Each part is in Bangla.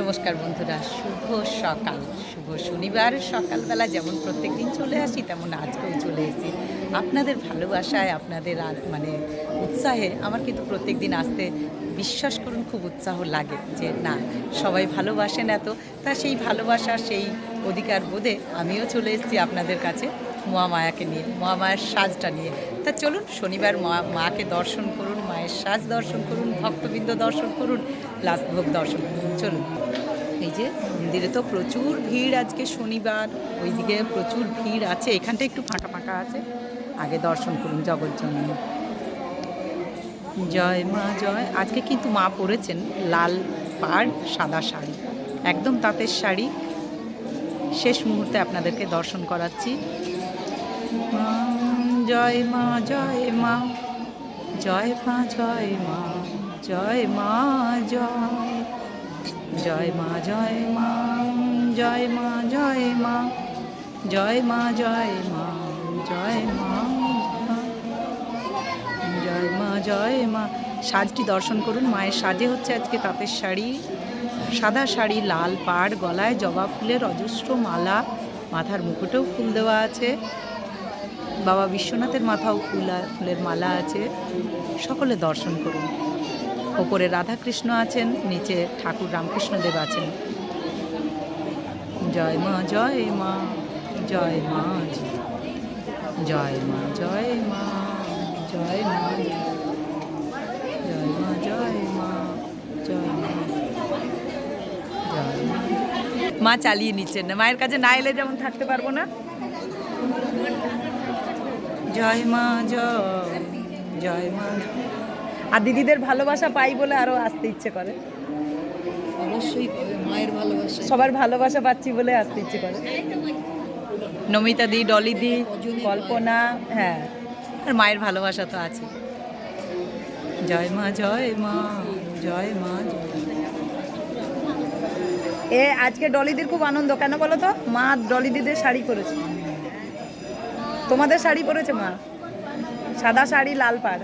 নমস্কার বন্ধুরা, শুভ সকাল। শুভ শনিবার, সকালবেলা যেমন প্রত্যেক দিন চলে আসি, তেমন আজকেও চলে এসেছি। আপনাদের ভালোবাসায়, আপনাদের আর মানে উৎসাহে আমার কিন্তু প্রত্যেক দিন আসতে বিশ্বাস করুন, খুব উৎসাহ লাগে যে, না, সবাই ভালোবাসেন এত। তা সেই ভালোবাসা, সেই অধিকার বোধে আমিও চলে এসেছি আপনাদের কাছে মহামায়াকে নিয়ে মহামায়ার সাজটা নিয়ে। তা চলুন, শনিবার মা মাকে দর্শন করুন, মায়ের সাজ দর্শন করুন, ভক্তবৃন্দ দর্শন করুন প্লাস ভোগ দর্শন করুন। চলুন। এই যে মন্দিরে তো প্রচুর ভিড় আজকে শনিবার, ওইদিকে প্রচুর ভিড় আছে, এখানটা একটু ফাঁকা ফাঁকা আছে। আগে দর্শন করুন জগজ্জননী। জয় মা, জয়। আজকে কিন্তু মা পরেছেন লাল পাড়, সাদা শাড়ি। একদম তাঁতের শাড়ি। শেষ মুহূর্তে আপনাদেরকে দর্শন করাচ্ছি। জয় মা জয় মা। জয় মা জয় মা জয় মা, জয়। জয় মা জয় মা জয় মা জয় মা জয় মা জয় মা জয় মা জয় মা জয় মা। সাজটি দর্শন করুন, মায়ের সাজে হচ্ছে আজকে তাঁতের শাড়ি। সাদা শাড়ি, লাল পাড়, গলায় জবা ফুলের অজস্র মালা, মাথার মুকুটেও ফুল দেওয়া আছে। বাবা বিশ্বনাথের মাথাও ফুল, ফুলের মালা আছে। সকলে দর্শন করুন। ওপরে রাধাকৃষ্ণ আছেন নিচে ঠাকুর রামকৃষ্ণদেব আছেন জয় মা জয় মা জয় মা জয় মা জয় মা জয় মা জয় মা জয় মা জয় মা জয় মা মা চালিয়ে নিচ্ছেন না মায়ের কাছে না এলে যেমন থাকতে পারব না জয় মা জয় জয় মা আর দিদিদের ভালোবাসা পাই বলে আরও আসতে ইচ্ছে করে। অবশ্যই মায়ের ভালোবাসা। সবার ভালোবাসা পাচ্ছি বলে আসতে ইচ্ছে করে। নমিতা দি ডলি দি কল্পনা হ্যাঁ আর মায়ের ভালোবাসা তো আছে জয় মা জয় মা জয় মা। এ আজকে ডলিদির খুব আনন্দ কেন বলো তো? মা ডলিদিদের শাড়ি পরেছে। তোমাদের শাড়ি পরেছে মা? সাদা শাড়ি লাল পাড়।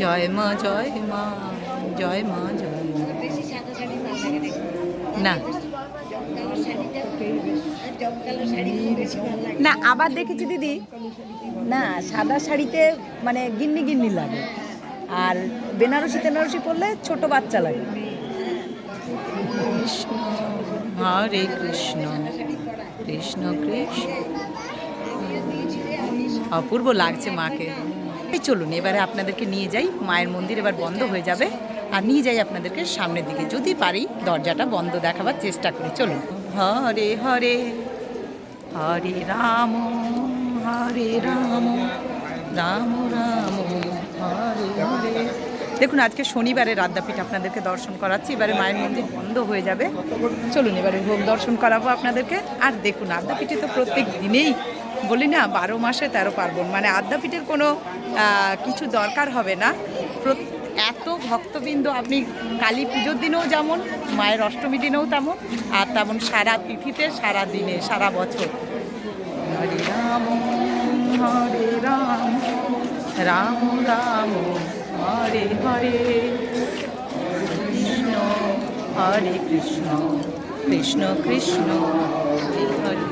জয় মা জয় মা জয় মা জয় না। না আবার দেখেছি দিদি। না সাদা শাড়িতে মানে গিন্নি গিন্নি লাগে। আর বেনারসি তেনারসি পরলে ছোট বাচ্চা লাগে। কৃষ্ণ হরে কৃষ্ণ কৃষ্ণ কৃষ্ণ। অপূর্ব লাগছে মাকে। চলুন, এবারে আপনাদেরকে নিয়ে যাই। মায়ের মন্দির এবার বন্ধ হয়ে যাবে। আর নিয়ে যাই আপনাদেরকে সামনের দিকে। যদি পারি, দরজাটা বন্ধ দেখাবার চেষ্টা করি। চলুন। হরে হরে হরে রাম হরে রাম রাম রাম, হরে হরে। দেখুন, আজকে শনিবারের আদ্যাপীঠ আপনাদেরকে দর্শন করাচ্ছি। এবারে মায়ের মন্দির বন্ধ হয়ে যাবে। চলুন, এবারে ভোগ দর্শন করাবো আপনাদেরকে। আর দেখুন আদ্যাপীঠে তো প্রত্যেক দিনেই বলি না, বারো মাসে তেরো পার্বণ। মানে আদ্যাপীঠের কোনো কিছু দরকার হবে না। এত ভক্তবৃন্দ, আপনি কালী পুজোর দিনেও যেমন, মায়ের অষ্টমী দিনেও তেমন, আর তেমন সারা তিথিতে, সারা দিনে, সারা বছর। হরে রাম হরে রাম রাম রাম, হরে হরে। কৃষ্ণ হরে কৃষ্ণ কৃষ্ণ কৃষ্ণ। Hare Hare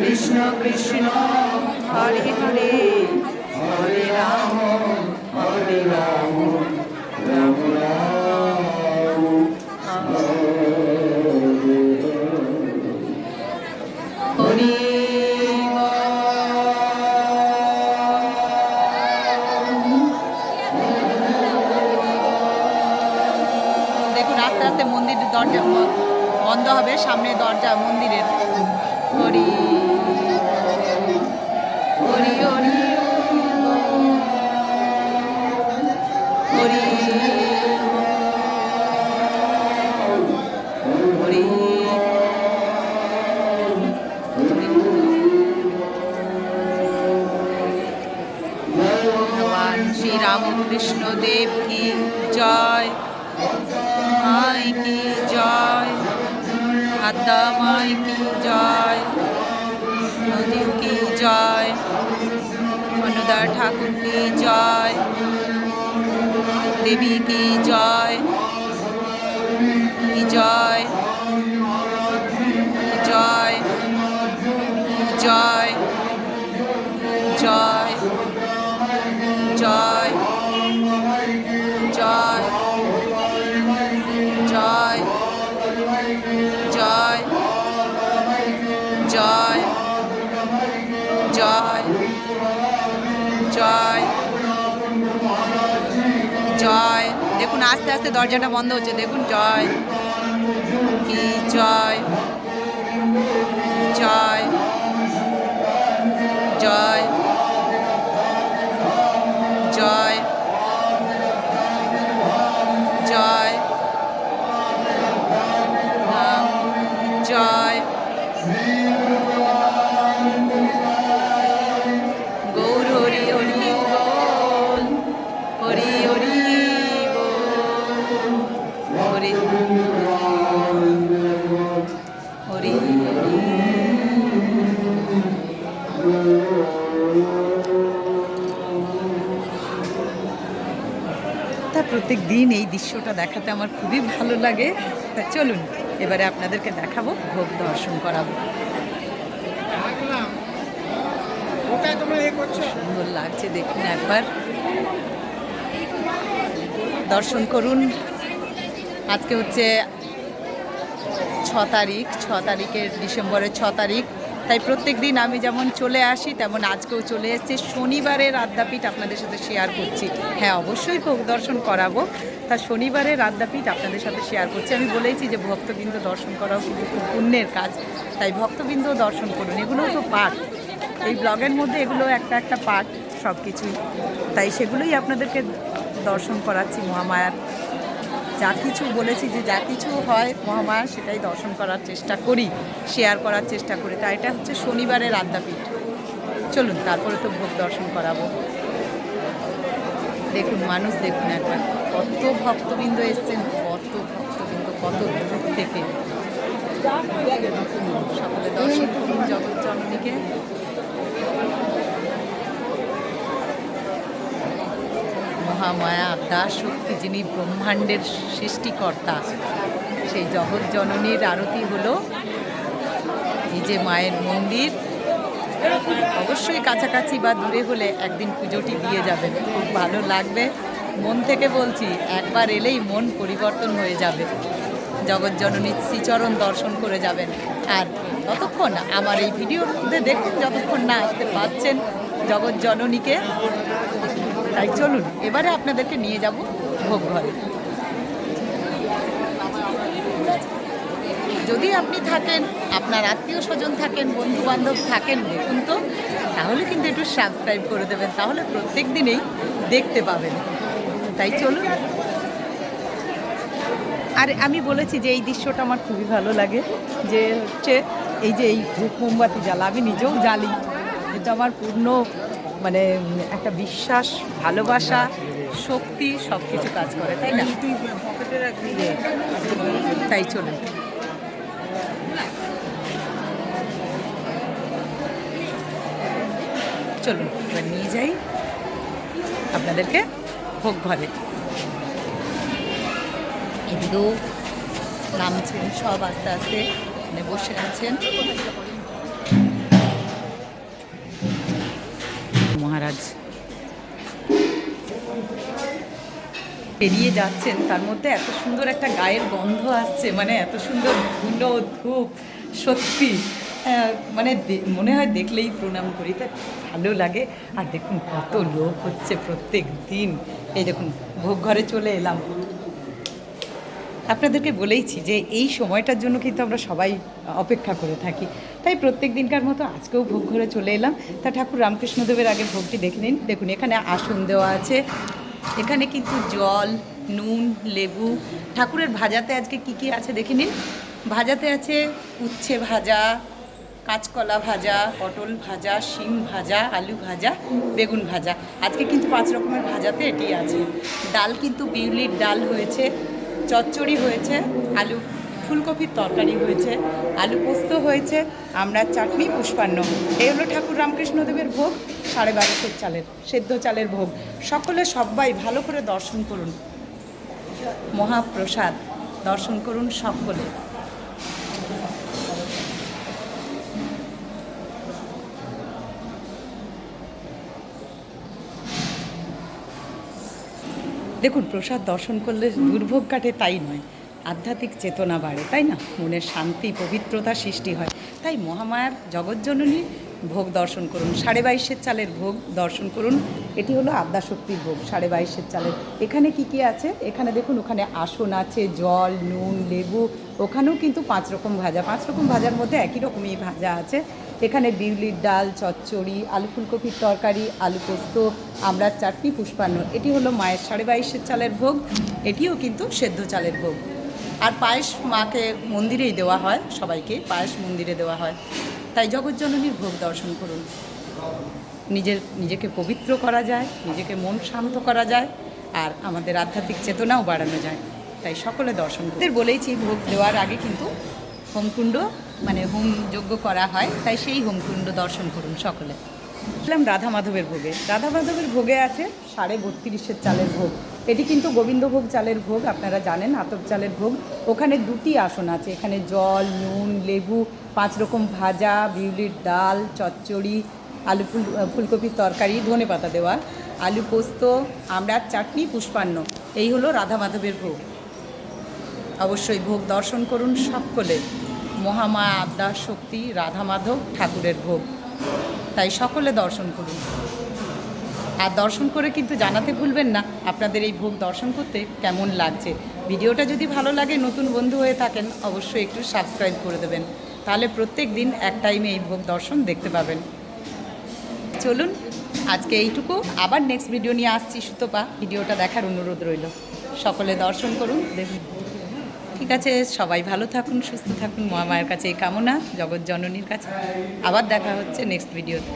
Krishna Krishna, Hare Hare. হরে রাম হরে রাম রাম রাম। হরি আস্তে আস্তে মন্দিরের দরজা বন্ধ হবে সামনে দরজা মন্দিরের। হরি কৃষ্ণদেব কি জয়? মাই কি জয়? আদ্যা মাই কি জয়? নদী কি জয়? অনুদার ঠাকুর কি জয় দেবী কি জয় কি জয়। আস্তে আস্তে দরজাটা বন্ধ হচ্ছে। দেখুন জয়। কি জয়? জয়। জয়। জয়। দিন এই দৃশ্যটা দেখাতে আমার খুবই ভালো লাগে। তা চলুন এবারে আপনাদেরকে দেখাবো ভোগ দর্শন করাবো। সুন্দর লাগছে দেখুন একবার। দর্শন করুন। আজকে হচ্ছে ছ তারিখ ছ তারিখের ডিসেম্বরের ছ তারিখ। তাই প্রত্যেক দিন আমি যেমন চলে আসি, তেমন আজকেও চলে এসেছি। শনিবারের আদ্যাপীঠ আপনাদের সাথে শেয়ার করছি। হ্যাঁ অবশ্যই ভোগ দর্শন করাবো। তা শনিবারের আদ্যাপীঠ আপনাদের সাথে শেয়ার করছি। আমি বলেইছি যে ভক্তবৃন্দ দর্শন করাও কিন্তু খুব পুণ্যের কাজ। তাই ভক্তবৃন্দ দর্শন করুন। এগুলোও তো পাঠ। এই ব্লগের মধ্যে এগুলো একটা একটা পাঠ সব কিছুই তাই সেগুলোই আপনাদেরকে দর্শন করাচ্ছি মহামায়ার যা কিছু বলেছি যে যা কিছু হয় মহামায়া, সেটাই দর্শন করার চেষ্টা করি শেয়ার করার চেষ্টা করি। তা এটা হচ্ছে শনিবারের আদ্যাপীঠ। চলুন, তারপরে তো ভোগ দর্শন করাবো। দেখুন, মানুষ দেখুন একবার, কত ভক্তবৃন্দ এসছেন, কত ভক্তবৃন্দ, কত দূর থেকে। সকলে দর্শন করুন, জগৎ জননীকে। মহামায়া আদ্যা শক্তি যিনি ব্রহ্মাণ্ডের সৃষ্টিকর্তা, সেই জগৎ জননীর আরতি হলো এই যে মায়ের মন্দির। অবশ্যই কাছাকাছি বা দূরে হলে একদিন পুজোটি দিয়ে যাবেন, খুব ভালো লাগবে। মন থেকে বলছি, একবার এলেই মন পরিবর্তন হয়ে যাবে। জগৎ জননীর শ্রীচরণ দর্শন করে যাবেন। আর ততক্ষণ আমার এই ভিডিওর মধ্যে দেখুন, যতক্ষণ না আসতে পাচ্ছেন জগৎ জননীকে। তাই চলুন, এবারে আপনাদেরকে নিয়ে যাব ভোগ ঘরে। যদি আপনি থাকেন, আপনার আত্মীয় স্বজন থাকেন বন্ধু বান্ধব থাকেন, দেখুন তো, তাহলে কিন্তু একটু সাবস্ক্রাইব করে দেবেন, তাহলে প্রত্যেক দিনেই দেখতে পাবেন। তাই চলুন। আর, আমি বলেছি যে এই দৃশ্যটা আমার খুবই ভালো লাগে, যে হচ্ছে এই যে এই মোমবাতি জ্বালা, আমি নিজেও জ্বালি। কিন্তু আমার পূর্ণ মানে একটা বিশ্বাস, ভালোবাসা, শক্তি সব কিছু কাজ করে, তাই না? তাই চলুন চলুন নিয়ে যাই আপনাদেরকে ভোগ ঘরে। এদিকেও নামছেন, সব আস্তে আস্তে মানে বসে আছেন। মহারাজ। পেরিয়ে যাচ্ছেন, তার মধ্যে এত সুন্দর একটা গায়ের গন্ধ আসছে মানে এত সুন্দর ধুলো ধূপ, সত্যি মানে মনে হয় দেখলেই প্রণাম করি, তা ভালো লাগে। আর দেখুন কত লোক হচ্ছে প্রত্যেক দিন। এই দেখুন, ভোগ ঘরে চলে এলাম। আপনাদেরকে বলেইছি যে এই সময়টার জন্য কিন্তু আমরা সবাই অপেক্ষা করে থাকি। তাই প্রত্যেক দিনকার মতো আজকেও ভোগ ঘরে চলে এলাম। তা ঠাকুর রামকৃষ্ণদেবের আগে ভোগটি দেখে নিন। দেখুন, এখানে আসন দেওয়া আছে। এখানে কিন্তু জল, নুন, লেবু, ঠাকুরের ভাজাতে আজকে কি কি আছে দেখে নিন। ভাজাতে আছে উচ্ছে ভাজা, কাঁচকলা ভাজা, পটল ভাজা, শিম ভাজা, আলু ভাজা, বেগুন ভাজা। আজকে কিন্তু পাঁচ রকমের ভাজাতে এটি আছে। ডাল কিন্তু বিউলির ডাল হয়েছে। চচ্চড়ি হয়েছে, আলু, ফুলকপির তরকারি হয়েছে, আলু পোস্ত হয়েছে, আমরা চাটনি, পুষ্পান্ন। এই হলো ঠাকুর রামকৃষ্ণদেবের ভোগ, সাড়ে বারোশোর চালের, সেদ্ধ চালের ভোগ। সকলে সবাই ভালো করে দর্শন করুন। মহাপ্রসাদ, দর্শন করুন সকলে। দেখুন, প্রসাদ দর্শন করলে দুর্ভোগ কাটে, তাই নয়। আধ্যাত্মিক চেতনা বাড়ে, তাই না? মনের শান্তি, পবিত্রতা সৃষ্টি হয়। তাই মহামায়ার জগৎজননী ভোগ দর্শন করুন। সাড়ে বাইশের চালের ভোগ দর্শন করুন। এটি হলো আদ্যাশক্তির ভোগ, সাড়ে বাইশের চালের। এখানে কি কি আছে? এখানে দেখুন, ওখানে আসন আছে, জল, নুন, লেবু। ওখানেও কিন্তু পাঁচ রকম ভাজা, পাঁচ রকম ভাজার মধ্যে একই রকমই ভাজা আছে। এখানে বিউলির ডাল, চচ্চড়ি, আলু ফুলকপির তরকারি, আলু পোস্ত, আমড়ার চাটনি, পুষ্পান্ন। এটি হলো মায়ের সাড়ে বাইশের চালের ভোগ, এটিও কিন্তু সেদ্ধ চালের ভোগ। আর পায়েস মাকে মন্দিরেই দেওয়া হয়, সবাইকে পায়েস মন্দিরে দেওয়া হয়। তাই জগৎজননীর ভোগ দর্শন করুন। নিজের, নিজেকে পবিত্র করা যায়, নিজেকে মন শান্ত করা যায়, আর আমাদের আধ্যাত্মিক চেতনাও বাড়ানো যায়। তাই সকলে দর্শন করতে বলেইছি, ভোগ দেওয়ার আগে কিন্তু হোমকুণ্ড মানে হোম যজ্ঞ করা হয়, তাই সেই হোমকুণ্ড দর্শন করুন সকলে। বললাম রাধা মাধবের ভোগে। রাধা মাধবের ভোগে আছে সাড়ে বত্রিশের চালের ভোগ। এটি কিন্তু গোবিন্দভোগ চালের ভোগ, আপনারা জানেন, আতপ চালের ভোগ। ওখানে দুটি আসন আছে, এখানে জল, নুন, লেবু, পাঁচ রকম ভাজা, বিউলির ডাল, চচ্চড়ি, আলু ফুল, ফুলকপির তরকারি, ধনে পাতা দেওয়া, আলু পোস্ত আমড়ার চাটনি, পুষ্পান্ন। এই হলো রাধা মাধবের ভোগ। অবশ্যই ভোগ দর্শন করুন সকলে। মহামায়া আদ্যা শক্তি রাধা মাধব ঠাকুরের ভোগ। তাই সকলে দর্শন করুন। আর দর্শন করে কিন্তু জানাতে ভুলবেন না, আপনাদের এই ভোগ দর্শন করতে কেমন লাগছে। ভিডিওটা যদি ভালো লাগে, নতুন বন্ধু হয়ে থাকেন, অবশ্যই একটু সাবস্ক্রাইব করে দেবেন। তাহলে প্রত্যেক দিন এক টাইমে এই ভোগ দর্শন দেখতে পাবেন। চলুন, আজকে এইটুকু। আবার নেক্সট ভিডিও নিয়ে আসছি সুতপা। ভিডিওটা দেখার অনুরোধ রইল। সকলে দর্শন করুন, দেখুন। ঠিক আছে, সবাই ভালো থাকুন, সুস্থ থাকুন। মহামায়ের কাছে এই কামনা, জগৎ জননীর কাছে। আবার দেখা হচ্ছে নেক্সট ভিডিওতে